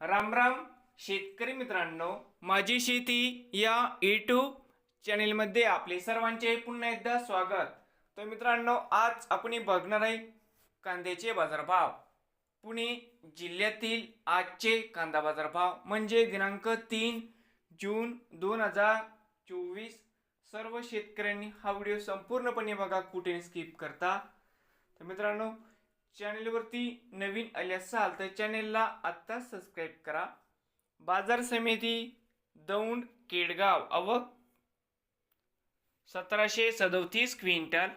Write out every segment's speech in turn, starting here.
राम राम शेतकरी मित्रांनो. माझी शेती या यूट्यूब चॅनेलमध्ये आपले सर्वांचे पुन्हा एकदा स्वागत. तर मित्रांनो आज आपण बघणार आहे कांद्याचे बाजारभाव. पुणे जिल्ह्यातील आजचे कांदा बाजारभाव म्हणजे दिनांक तीन जून दोन हजार चोवीस. सर्व शेतकऱ्यांनी हा व्हिडिओ संपूर्णपणे बघा कुठे स्किप करता. तर मित्रांनो चॅनेलवरती नवीन आले असाल तर चॅनेलला आत्ता सबस्क्राईब करा. बाजार समिती दौंड केडगाव. अवक सतराशे सदोतीस क्विंटल.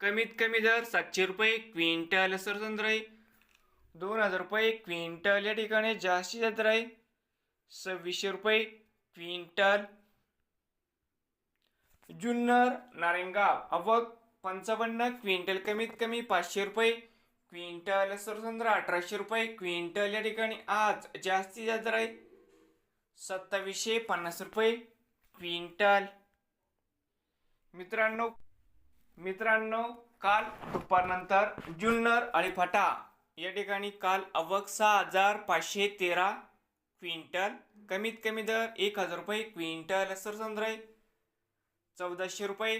कमीत कमी दर सातशे रुपये क्विंटल सरसंद्र आहे दोन हजार रुपये क्विंटल या ठिकाणी जास्तीत जास्त राहील आहे. सव्वीसशे रुपये क्विंटल. जुन्नर नारायणगाव. अवक पंचावन्न क्विंटल कमीत कमी पाचशे रुपये क्विंटल सरसंद्र अठराशे रुपये क्विंटल या ठिकाणी आज जास्तीत जास्त आहे सत्तावीसशे पन्नास रुपये क्विंटल. मित्रांनो मित्रांनो काल दुपारनंतर जुन्नर अळीफाटा या ठिकाणी काल अवक सहा हजार पाचशे तेरा क्विंटल कमीत कमी दर एक हजार रुपये क्विंटल सरसंद्र आहे चौदाशे रुपये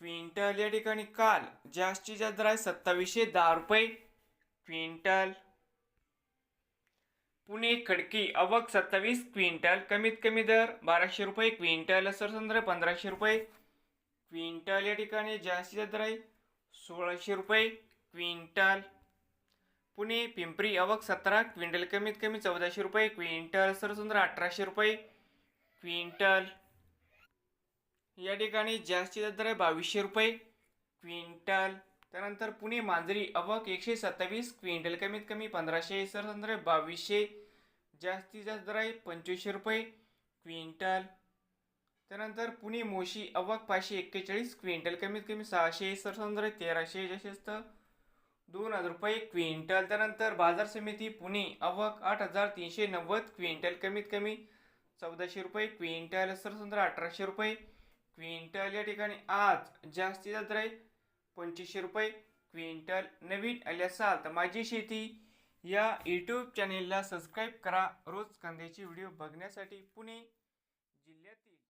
क्विंटल या ठिकाणी काल जास्तीत जास्त दर आहे सत्तावीसशे दहा रुपये. क्विंटल. पुणे खडकी अवक सत्तावीस क्विंटल. कमीत कमी दर बाराशे रुपये क्विंटल सरसंद्र पंधराशे रुपये. क्विंटल या ठिकाणी जास्तीत जास्त दर आहे सोळाशे रुपये क्विंटल. पुणे पिंपरी अवक सतरा क्विंटल कमीत कमी चौदाशे रुपये क्विंटल सरसुंदर अठराशे रुपये क्विंटल. या ठिकाणी जास्तीत जास्त दर आहे बावीसशे रुपये. क्विंटल. त्यानंतर पुणे मांजरी अवक एकशे सत्तावीस क्विंटल कमीत कमी पंधराशे सरसुंदर बावीसशे जास्तीत जास्त दर आहे पंचवीसशे रुपये. क्विंटल. त्यानंतर पुणे मोशी अवक पाचशे एक्केचाळीस क्विंटल कमीत कमी सहाशे सरसुंदर तेराशे जास्तीत दोन हजार रुपये. क्विंटल. त्यानंतर बाजार समिती पुणे अवक आठ हजार तीनशे नव्वद क्विंटल कमीत कमी चौदाशे रुपये. क्विंटल सरसुंदर अठराशे रुपये. क्विंटल या ठिकाणी आज जास्तीत जास्त राहील. पंचवीसशे रुपये क्विंटल नवीन आले असाल तर माझी शेती या यूट्यूब चॅनेलला सबस्क्राईब करा. रोज कांद्याचे व्हिडिओ बघण्यासाठी पुणे जिल्ह्यातील